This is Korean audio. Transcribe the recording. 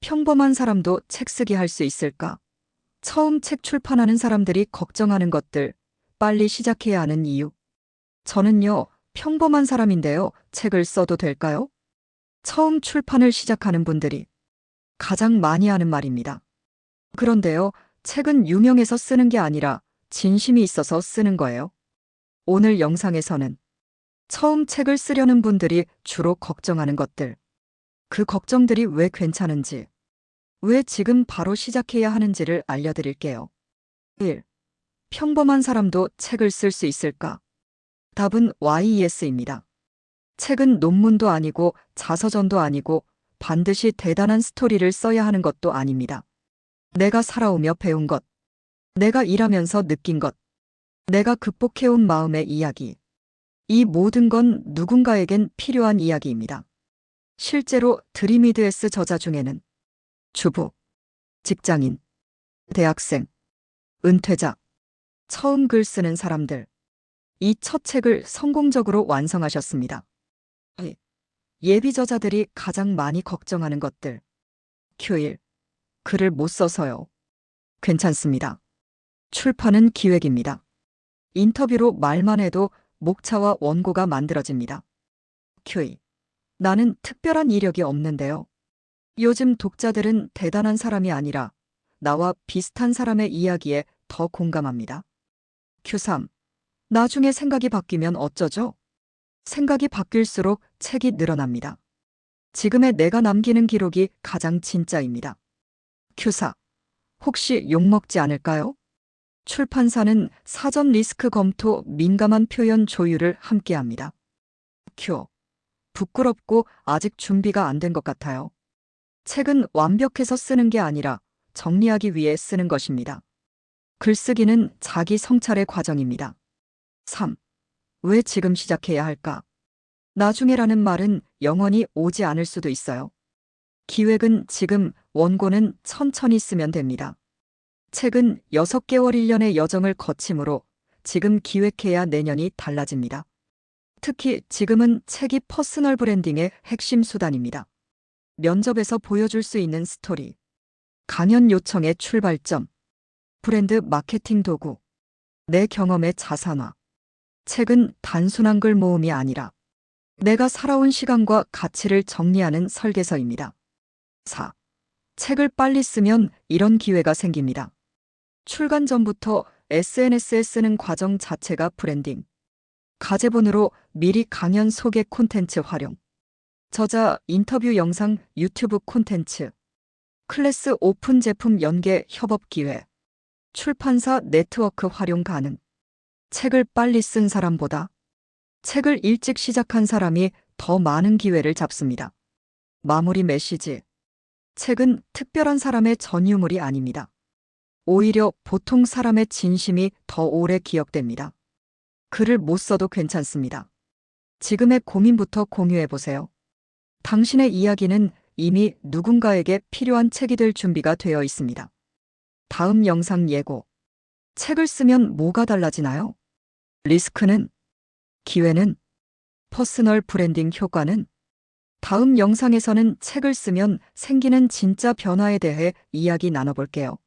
평범한 사람도 책 쓰기 할 수 있을까? 처음 책 출판하는 사람들이 걱정하는 것들, 빨리 시작해야 하는 이유. 저는요, 평범한 사람인데요, 책을 써도 될까요? 처음 출판을 시작하는 분들이 가장 많이 하는 말입니다. 그런데요, 책은 유명해서 쓰는 게 아니라 진심이 있어서 쓰는 거예요. 오늘 영상에서는 처음 책을 쓰려는 분들이 주로 걱정하는 것들, 그 걱정들이 왜 괜찮은지, 왜 지금 바로 시작해야 하는지를 알려드릴게요. 1. 평범한 사람도 책을 쓸 수 있을까? 답은 YES입니다. 책은 논문도 아니고 자서전도 아니고 반드시 대단한 스토리를 써야 하는 것도 아닙니다. 내가 살아오며 배운 것, 내가 일하면서 느낀 것, 내가 극복해온 마음의 이야기. 이 모든 건 누군가에겐 필요한 이야기입니다. 실제로 드리미드에스 저자 중에는 주부, 직장인, 대학생, 은퇴자, 처음 글 쓰는 사람들, 이 첫 책을 성공적으로 완성하셨습니다. 예, 예비 저자들이 가장 많이 걱정하는 것들. Q1. 글을 못 써서요. 괜찮습니다. 출판은 기획입니다. 인터뷰로 말만 해도 목차와 원고가 만들어집니다. Q2. 나는 특별한 이력이 없는데요. 요즘 독자들은 대단한 사람이 아니라 나와 비슷한 사람의 이야기에 더 공감합니다. Q3. 나중에 생각이 바뀌면 어쩌죠? 생각이 바뀔수록 책이 늘어납니다. 지금의 내가 남기는 기록이 가장 진짜입니다. Q4. 혹시 욕먹지 않을까요? 출판사는 사전 리스크 검토 민감한 표현 조율을 함께 합니다. Q. 부끄럽고 아직 준비가 안 된 것 같아요. 책은 완벽해서 쓰는 게 아니라 정리하기 위해 쓰는 것입니다. 글쓰기는 자기 성찰의 과정입니다. 3. 왜 지금 시작해야 할까? 나중에라는 말은 영원히 오지 않을 수도 있어요. 기획은 지금, 원고는 천천히 쓰면 됩니다. 책은 6개월 1년의 여정을 거치므로 지금 기획해야 내년이 달라집니다. 특히 지금은 책이 퍼스널 브랜딩의 핵심 수단입니다. 면접에서 보여줄 수 있는 스토리, 강연 요청의 출발점, 브랜드 마케팅 도구, 내 경험의 자산화. 책은 단순한 글 모음이 아니라 내가 살아온 시간과 가치를 정리하는 설계서입니다. 4. 책을 빨리 쓰면 이런 기회가 생깁니다. 출간 전부터 SNS에 쓰는 과정 자체가 브랜딩. 가제본으로 미리 강연 소개 콘텐츠 활용. 저자 인터뷰 영상 유튜브 콘텐츠. 클래스 오픈 제품 연계 협업 기회. 출판사 네트워크 활용 가능. 책을 빨리 쓴 사람보다 책을 일찍 시작한 사람이 더 많은 기회를 잡습니다. 마무리 메시지. 책은 특별한 사람의 전유물이 아닙니다. 오히려 보통 사람의 진심이 더 오래 기억됩니다. 글을 못 써도 괜찮습니다. 지금의 고민부터 공유해 보세요. 당신의 이야기는 이미 누군가에게 필요한 책이 될 준비가 되어 있습니다. 다음 영상 예고. 책을 쓰면 뭐가 달라지나요? 리스크는? 기회는? 퍼스널 브랜딩 효과는? 다음 영상에서는 책을 쓰면 생기는 진짜 변화에 대해 이야기 나눠볼게요.